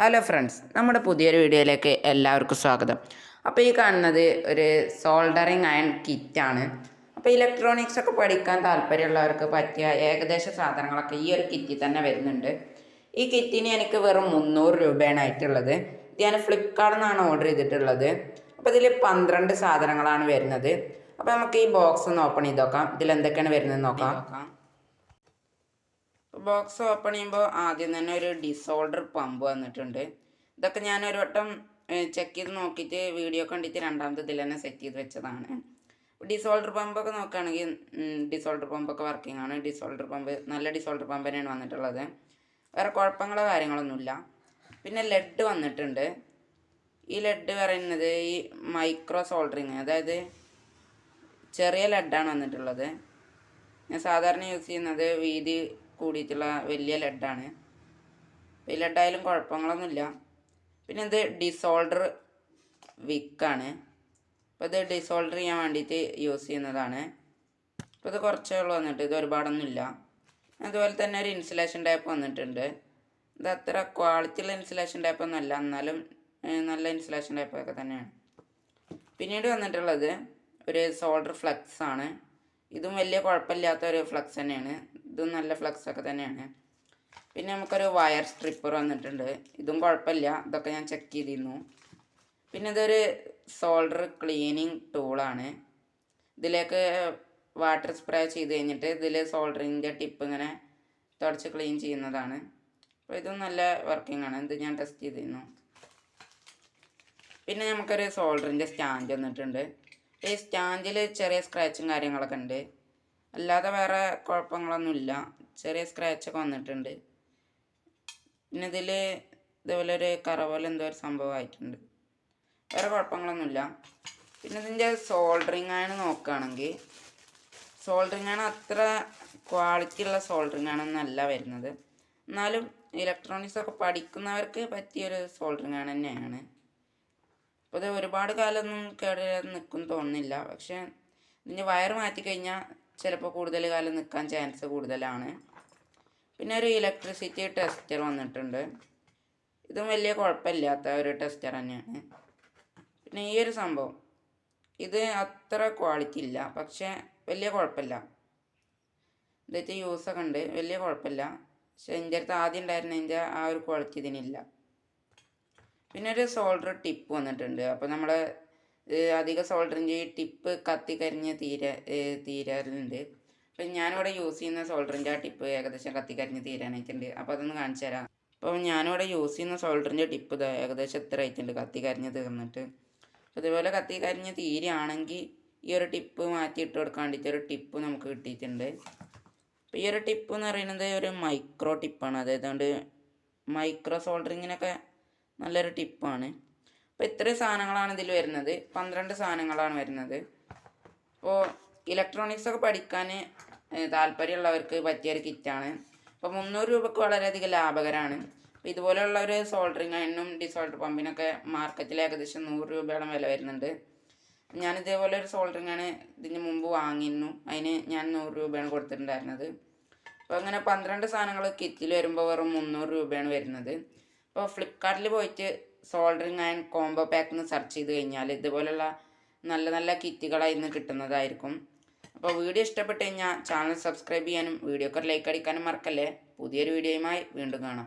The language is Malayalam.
ഹലോ ഫ്രണ്ട്സ് നമ്മുടെ പുതിയൊരു വീഡിയോയിലേക്ക് എല്ലാവർക്കും സ്വാഗതം. അപ്പോൾ ഈ കാണുന്നത് ഒരു സോൾഡറിങ് അയൺ കിറ്റാണ് അപ്പോൾ ഇലക്ട്രോണിക്സ് ഒക്കെ പഠിക്കാൻ താല്പര്യമുള്ളവർക്ക് പറ്റിയ ഏകദേശ സാധനങ്ങളൊക്കെ ഈ ഒരു കിറ്റിൽ തന്നെ വരുന്നുണ്ട്. ഈ കിറ്റിന് എനിക്ക് വെറും മുന്നൂറ് രൂപയാണ് ആയിട്ടുള്ളത്. ഇത് ഞാൻ ഫ്ലിപ്കാർട്ടിൽ നിന്നാണ് ഓർഡർ ചെയ്തിട്ടുള്ളത്. അപ്പോൾ ഇതിൽ പന്ത്രണ്ട് സാധനങ്ങളാണ് വരുന്നത്. അപ്പോൾ നമുക്ക് ഈ ബോക്സ് ഒന്ന് ഓപ്പൺ ചെയ്ത് നോക്കാം. ഇതിൽ എന്തൊക്കെയാണ് വരുന്നത് നോക്കാം. ബോക്സ് ഓപ്പൺ ചെയ്യുമ്പോൾ ആദ്യം തന്നെ ഒരു ഡിസോൾഡർ പമ്പ് വന്നിട്ടുണ്ട്. ഇതൊക്കെ ഞാൻ ഒരു വട്ടം ചെക്ക് ചെയ്ത് നോക്കിയിട്ട് വീഡിയോ കണ്ടിട്ട് രണ്ടാമത്തെ ഇതിൽ തന്നെ സെറ്റ് ചെയ്ത് വെച്ചതാണ്. ഡിസോൾഡർ പമ്പൊക്കെ നോക്കുകയാണെങ്കിൽ ഡിസോൾഡർ പമ്പൊക്കെ വർക്കിംഗ് ആണ്. ഡിസോൾഡർ പമ്പ് നല്ല ഡിസോൾഡർ പമ്പ് തന്നെയാണ് വന്നിട്ടുള്ളത്. വേറെ കുഴപ്പങ്ങളോ കാര്യങ്ങളൊന്നുമില്ല. പിന്നെ ലെഡ് വന്നിട്ടുണ്ട്. ഈ ലെഡ് പറയുന്നത് ഈ മൈക്രോ സോൾഡറിങ് അതായത് ചെറിയ ലെഡാണ് വന്നിട്ടുള്ളത്. ഞാൻ സാധാരണ യൂസ് ചെയ്യുന്നത് വീതി കൂടിയിട്ടുള്ള വലിയ ലെഡാണ്. ഈ ലെഡായാലും കുഴപ്പങ്ങളൊന്നുമില്ല. പിന്നെ ഇത് ഡിസോൾഡർ വിക്കാണ്. അപ്പോൾ ഇത് ഡിസോൾഡർ ചെയ്യാൻ വേണ്ടിയിട്ട് യൂസ് ചെയ്യുന്നതാണ്. അപ്പോൾ ഇത് കുറച്ചേ ഉള്ളൂ വന്നിട്ട് ഇത് ഒരുപാടൊന്നുമില്ല. അതുപോലെ തന്നെ ഒരു ഇൻസുലേഷൻ ടൈപ്പ് വന്നിട്ടുണ്ട്. ഇത് അത്ര ക്വാളിറ്റി ഉള്ള ഇൻസുലേഷൻ ടൈപ്പ് ഒന്നുമല്ല എന്നാലും നല്ല ഇൻസുലേഷൻ ടൈപ്പൊക്കെ തന്നെയാണ്. പിന്നീട് വന്നിട്ടുള്ളത് ഒരു സോൾഡർ ഫ്ലക്സ് ആണ് ഇതും വലിയ കുഴപ്പമില്ലാത്ത ഒരു ഫ്ലക്സ് തന്നെയാണ്. ഇതും നല്ല ഫ്ലക്സ് ഒക്കെ തന്നെയാണ്. പിന്നെ നമുക്കൊരു വയർ സ്ട്രിപ്പർ വന്നിട്ടുണ്ട്. ഇതും കുഴപ്പമില്ല. ഇതൊക്കെ ഞാൻ ചെക്ക് ചെയ്തിരുന്നു. പിന്നെ ഇതൊരു സോൾഡർ ക്ലീനിങ് ടൂളാണ് ഇതിലേക്ക് വാട്ടർ സ്പ്രേ ചെയ്ത് കഴിഞ്ഞിട്ട് ഇതിൽ സോൾഡറിന്റെ ടിപ്പ് ഇങ്ങനെ തുടച്ച് ക്ലീൻ ചെയ്യുന്നതാണ്. അപ്പോൾ ഇതും നല്ല വർക്കിംഗ് ആണ്. ഇത് ഞാൻ ടെസ്റ്റ് ചെയ്തിരുന്നു. പിന്നെ നമുക്കൊരു സോൾഡറിന്റെ സ്റ്റാൻഡ് വന്നിട്ടുണ്ട്. ഈ സ്റ്റാൻഡിൽ ചെറിയ സ്ക്രാച്ചും കാര്യങ്ങളൊക്കെ ഉണ്ട്. അല്ലാതെ വേറെ കുഴപ്പങ്ങളൊന്നുമില്ല. ചെറിയ സ്ക്രാച്ചൊക്കെ വന്നിട്ടുണ്ട്. പിന്നെ ഇതിൽ ഇതേപോലെ ഒരു കറ പോലെ എന്തോ ഒരു സംഭവമായിട്ടുണ്ട് വേറെ കുഴപ്പങ്ങളൊന്നുമില്ല. പിന്നെ ഇതിന്റെ സോൾഡറിങ് ആണ് നോക്കുകയാണെങ്കിൽ സോൾഡറിങ് ആണ് അത്ര ക്വാളിറ്റി ഉള്ള സോൾഡറിങ് ആണെന്നല്ല വരുന്നത്. എന്നാലും ഇലക്ട്രോണിക്സ് ഒക്കെ പഠിക്കുന്നവർക്ക് പറ്റിയൊരു സോൾഡറിങ് ആണ് തന്നെയാണ്. അപ്പോൾ ഇത് ഒരുപാട് കാലമൊന്നും കേട് നിൽക്കും തോന്നുന്നില്ല. പക്ഷേ ഇതിന്റെ വയർ മാറ്റി കഴിഞ്ഞാൽ ചിലപ്പോൾ കൂടുതൽ കാലം നിൽക്കാൻ ചാൻസ് കൂടുതലാണ്. പിന്നെ ഒരു ഇലക്ട്രിസിറ്റി ടെസ്റ്റർ വന്നിട്ടുണ്ട്. ഇതും വലിയ കുഴപ്പമില്ലാത്ത ഒരു ടെസ്റ്റർ തന്നെയാണ്. പിന്നെ ഈ ഒരു സംഭവം ഇത് അത്ര ക്വാളിറ്റി ഇല്ല പക്ഷേ വലിയ കുഴപ്പമില്ല. ഇതൊക്കെ യൂസൊക്കെ ഉണ്ട് വലിയ കുഴപ്പമില്ല. പക്ഷെ എന്റെ അടുത്ത് ആദ്യം ഉണ്ടായിരുന്നതിന്റെ ആ ഒരു ക്വാളിറ്റി ഇതിനില്ല. പിന്നെ ഒരു സോൾഡർ ടിപ്പ് വന്നിട്ടുണ്ട്. അപ്പോൾ നമ്മൾ അധിക സോൾഡറിന്റെ ടിപ്പ് കത്തി കരിഞ്ഞ് തീരെ തീരാറുണ്ട്. അപ്പം ഞാനിവിടെ യൂസ് ചെയ്യുന്ന സോൾഡറിന്റെ ആ ടിപ്പ് ഏകദേശം കത്തി കരിഞ്ഞ് തീരാനായിട്ടുണ്ട്. അപ്പോൾ അതൊന്ന് കാണിച്ചു തരാം. അപ്പോൾ ഞാനിവിടെ യൂസ് ചെയ്യുന്ന സോൾഡറിന്റെ ടിപ്പ് ഇതാ ഏകദേശം എത്ര ആയിട്ടുണ്ട് കത്തി കരിഞ്ഞ് തീർന്നിട്ട് അതുപോലെ കത്തി കരിഞ്ഞ് തീരുകയാണെങ്കിൽ ഈ ഒരു ടിപ്പ് മാറ്റി ഇട്ട് കൊടുക്കാൻ വേണ്ടിയിട്ട് ഒരു ടിപ്പ് നമുക്ക് കിട്ടിയിട്ടുണ്ട്. അപ്പോൾ ഈ ഒരു ടിപ്പ് എന്ന് പറയുന്നത് ഒരു മൈക്രോ ടിപ്പാണ് അതായത് മൈക്രോ സോൾഡറിങ്ങിനൊക്കെ നല്ലൊരു ടിപ്പാണ് അപ്പോൾ എത്ര സാധനങ്ങളാണ് ഇതിൽ വരുന്നത്? പന്ത്രണ്ട് സാധനങ്ങളാണ് വരുന്നത്. അപ്പോൾ ഇലക്ട്രോണിക്സ് ഒക്കെ പഠിക്കാൻ താല്പര്യമുള്ളവർക്ക് പറ്റിയൊരു കിറ്റാണ്. അപ്പോൾ മുന്നൂറ് രൂപക്ക് വളരെയധികം ലാഭകരമാണ് അപ്പോൾ ഇതുപോലെയുള്ള ഒരു സോൾഡറിങ് അയണിനും ഡിസോൾഡർ പമ്പിനൊക്കെ മാർക്കറ്റിൽ ഏകദേശം നൂറ് രൂപയോളം വില വരുന്നുണ്ട്. ഞാൻ ഇതേപോലെ ഒരു സോൾഡറിങ് ആണ് ഇതിന് മുമ്പ് വാങ്ങിയിരുന്നു. അതിന് ഞാൻ നൂറ് രൂപയാണ് കൊടുത്തിട്ടുണ്ടായിരുന്നത്. അപ്പോൾ അങ്ങനെ പന്ത്രണ്ട് സാധനങ്ങൾ കിറ്റിൽ വരുമ്പോൾ വെറും മുന്നൂറ് രൂപയാണ് വരുന്നത്. അപ്പോൾ ഫ്ലിപ്കാർട്ടിൽ പോയിട്ട് സോൾഡറിങ് ആൻഡ് കോംബോ പാക്ക് എന്ന് സെർച്ച് ചെയ്ത് കഴിഞ്ഞാൽ ഇതുപോലുള്ള നല്ല നല്ല കിറ്റുകളായിരുന്നു കിട്ടുന്നതായിരിക്കും. അപ്പോൾ വീഡിയോ ഇഷ്ടപ്പെട്ട് കഴിഞ്ഞാൽ ചാനൽ സബ്സ്ക്രൈബ് ചെയ്യാനും വീഡിയോക്ക് ലൈക്ക് അടിക്കാനും മറക്കല്ലേ? പുതിയൊരു വീഡിയോയുമായി വീണ്ടും കാണാം.